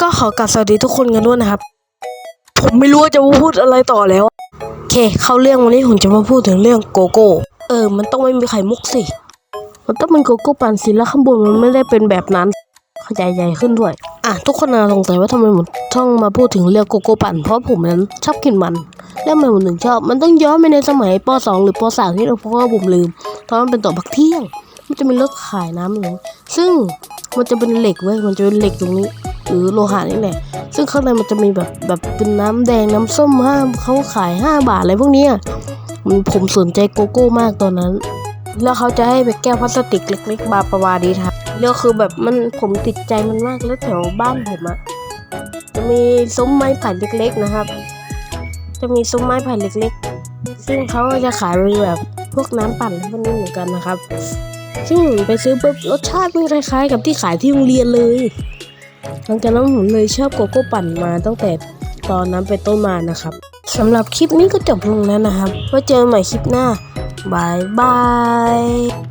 ก็ขอกราบสวัสดีทุกคนกันด้วยนะครับ ผมไม่รู้ว่าจะพูดอะไรต่อแล้วโอเค เข้าเรื่องวันนี้ผมจะมาพูดถึงเรื่องโกโก้ เออ มันต้องไม่มีไข่มุกสิ มันต้องเป็นโกโก้ปั่นสิแล้วข้างบนมันไม่ได้เป็นแบบนั้นขยายใหญ่ขึ้นด้วย อะ ทุกคนน่าสงสัยว่าทำไมผมต้องมาพูดถึงเรื่องโกโก้ปั่นเพราะผมนั้นชอบกินมันแล้วทำไมผมถึงชอบ มันต้องย้อนไปในสมัยป .2 หรือป .3 ที่เราเพราะว่าผมลืมตอนนั้นเป็นต่อพักเที่ยง มันจะมีรถขายน้ำอยู่ซึ่งมันจะเป็นเหล็กเว้ยมันจะเป็นเหล็กตรงนี้ หรือโลหะนี่แหละ ซึ่งข้างในมันจะมีแบบแบบเป็นน้ำแดงน้ำส้มห้าเขาขาย 5 บาทอะไรพวกนี้มันผมสนใจโกโก้มากตอนนั้น แล้วเขาจะให้เป็นแก้วพลาสติกเล็กๆบาประวาดีครับแล้วคือแบบมันผมติดใจมันมากแล้วแถวบ้านผมอะจะมีซุ้มไม้ไผ่เล็ก ๆนะครับ จะมีซุ้มไม้ไผ่เล็ก ๆ ซึ่งเขาจะขายเป็นแบบพวกน้ำปั่นพวกนี้เหมือนกันนะครับ ซึ่งไปซื้อปุ๊บรสชาติมันคล้ายๆ กับที่ขายที่โรงเรียนเลย ลังจากนั้นผมเลยชอบโกโก้ปั่นมาตั้งแต่ตอนนั้นเป็นต้นมานะครับสำหรับคลิปนี้ก็จบลงแล้วนะครับไว้เจอกันใหม่คลิปหน้าบายบาย